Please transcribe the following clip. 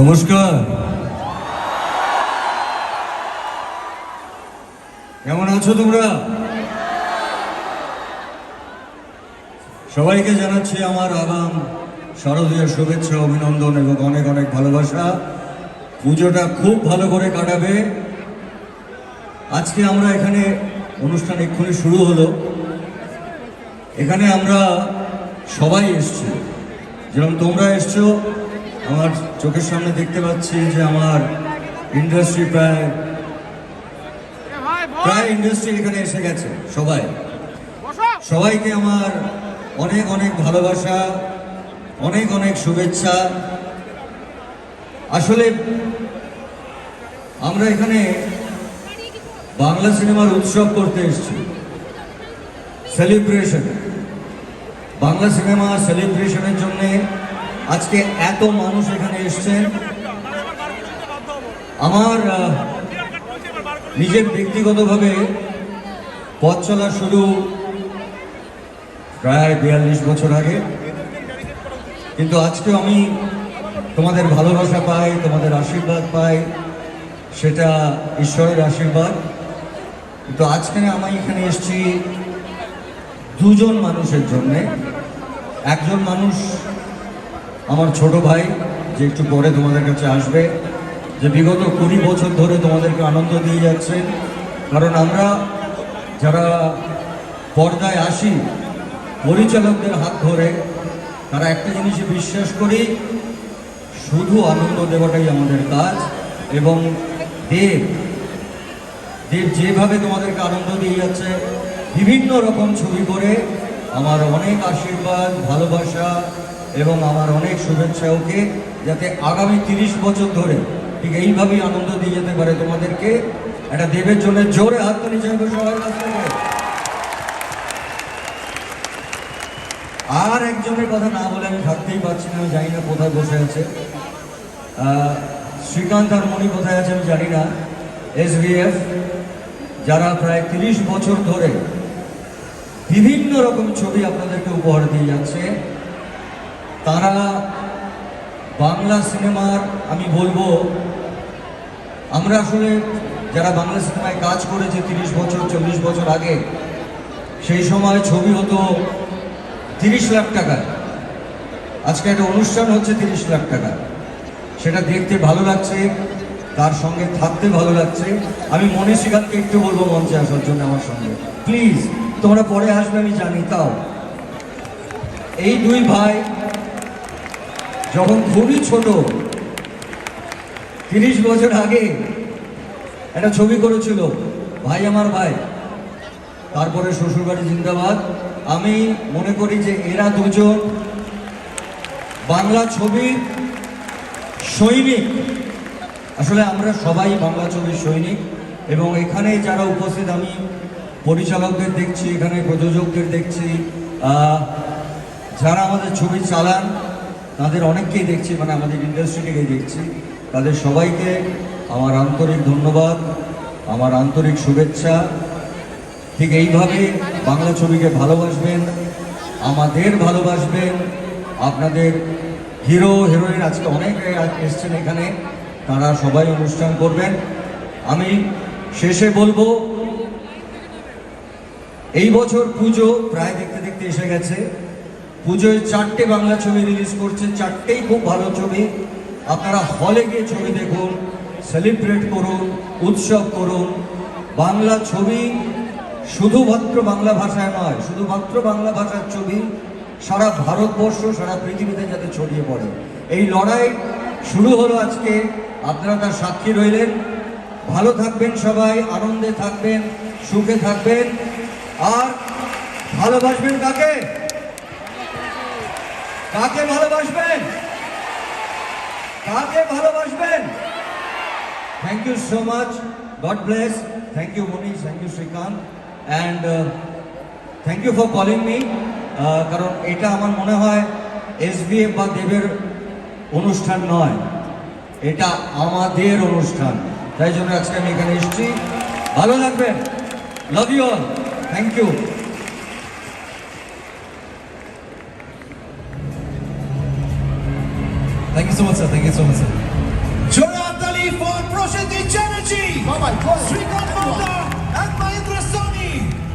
নমস্কার। কেমন আছো তোমরা? সবাইকে জানাচ্ছি আমার আগাম শারদীয় শুভেচ্ছা, অভিনন্দন এবং অনেক অনেক ভালোবাসা। পুজোটা খুব ভালো করে কাটাবে। আজকে আমরা এখানে অনুষ্ঠান এক্ষুনি শুরু হলো। এখানে আমরা সবাই এসছি। যেরকম তোমরা এসছো আমার চোখের সামনে দেখতে পাচ্ছি যে আমার ইন্ডাস্ট্রি প্রায় প্রায় ইন্ডাস্ট্রি এখানে এসে গেছে, সবাই। সবাইকে আমার অনেক অনেক ভালোবাসা, অনেক অনেক শুভেচ্ছা। আসলে আমরা এখানে বাংলা সিনেমার উৎসব করতে এসেছি। সেলিব্রেশন বাংলা সিনেমা সেলিব্রেশনের জন্য আজকে এত মানুষ এখানে এসছেন আমার নিজের ব্যক্তিগতভাবে পথ চলা শুরু প্রায় বিয়াল্লিশ বছর আগে। কিন্তু আজকে আমি তোমাদের ভালোবাসা পাই, তোমাদের আশীর্বাদ পাই, সেটা ঈশ্বরের আশীর্বাদ। কিন্তু আজকে আমি এখানে এসেছি দুজন মানুষের জন্যে। একজন মানুষ আমার ছোট ভাই যে একটু পরে তোমাদের কাছে আসবে, যে বিগত কুড়ি বছর ধরে তোমাদেরকে আনন্দ দিয়ে যাচ্ছেন কারণ আমরা যারা পর্দায় আসি, পরিচালকদের হাত ধরে তারা একটা জিনিসে বিশ্বাস করি, শুধু আনন্দ দেওয়াটাই আমাদের কাজ এবং দেব দেব যেভাবে তোমাদেরকে আনন্দ দিয়ে যাচ্ছে, বিভিন্ন রকম ছবি করে আমার অনেক আশীর্বাদ, ভালোবাসা এবং আমার অনেক শুভেচ্ছা ওকে, যাতে আগামী তিরিশ বছর ধরে ঠিক এইভাবেই আনন্দ দিয়ে যেতে পারে তোমাদেরকে। একটা দেবের জন্য জোরে হাত তুলি চাইব থেকে আর একজনের কথা না বলে আমি থাকতেই পারছি না, আমি জানি না কোথায় বসে আছে। শ্রীকান্ত আর মণি কোথায় আছে আমি জানি না। এসবিএফ যারা প্রায় তিরিশ বছর ধরে বিভিন্ন রকম ছবি আপনাদেরকে উপহার দিয়ে যাচ্ছে। তারা বাংলা সিনেমার, আমি বলব, আমরা আসলে যারা বাংলা সিনেমায় কাজ করেছে তিরিশ বছর, চল্লিশ বছর আগে, সেই সময় ছবি হতো তিরিশ লাখ টাকায় আজকে একটা অনুষ্ঠান হচ্ছে তিরিশ লাখ টাকা। সেটা দেখতে ভালো লাগছে, তার সঙ্গে থাকতে ভালো লাগছে। আমি মনে শিখাতকে একটু বলব মঞ্চে আসার জন্য আমার সঙ্গে। প্লিজ, তোমরা পরে আসবে, আমি জানি, তাও। এই দুই ভাই যখন খুবই ছোট, তিরিশ বছর আগে একটা ছবি করেছিল, ভাই আমার ভাই। তারপরে শ্বশুরবাড়ি জিন্দাবাদ। আমি মনে করি যে এরা দুজন বাংলা ছবির সৈনিক। আসলে আমরা সবাই বাংলা ছবির সৈনিক এবং এখানে যারা উপস্থিত, আমি পরিচালকদের দেখছি, এখানে প্রযোজকদের দেখছি যারা আমাদের ছবি চালান তাদের অনেককেই দেখছি মানে আমাদের ইন্ডাস্ট্রি থেকেই দেখছি। তাদের সবাইকে আমার আন্তরিক ধন্যবাদ, আমার আন্তরিক শুভেচ্ছা। ঠিক এইভাবে বাংলা ছবিকে ভালোবাসবেন, আমাদের ভালোবাসবেন। আপনাদের হিরো, হিরোইন আজকে অনেক এসছেন এখানে, তারা সবাই অনুষ্ঠান করবেন। আমি শেষে বলব, এই বছর পুজো প্রায় দেখতে দেখতে এসে গেছে। পুজোয় চারটে বাংলা ছবি রিলিজ করছে চারটেই খুব ভালো ছবি। আপনারা হলে গিয়ে ছবি দেখুন সেলিব্রেট করুন, উৎসব করুন। বাংলা ছবি শুধুমাত্র বাংলা ভাষায় নয়, শুধুমাত্র বাংলা ভাষার ছবি সারা ভারতবর্ষ, সারা পৃথিবীতে যাতে ছড়িয়ে পড়ে। এই লড়াই শুরু হলো আজকে। আপনারা তার সাক্ষী রইলেন। ভালো থাকবেন সবাই, আনন্দে থাকবেন, সুখে থাকবেন। আর ভালোবাসবেন কাকে? কাকে ভালোবাসবেন? কাকে ভালোবাসবেন? Thank you so much God bless thank you Manish thank you Srikanth and thank you for calling me কারণ এটা আমার মনে হয় এসবিএফ বা দেবের অনুষ্ঠান নয়। এটা আমাদের অনুষ্ঠান। তাই জন্য আজকে আমি এখানে এসেছি। ভালো লাগবেন love you all thank you Thank you so much, sir. Thank you so much, sir. Jonathan for Proshenji Energy. Bye bye. Srikant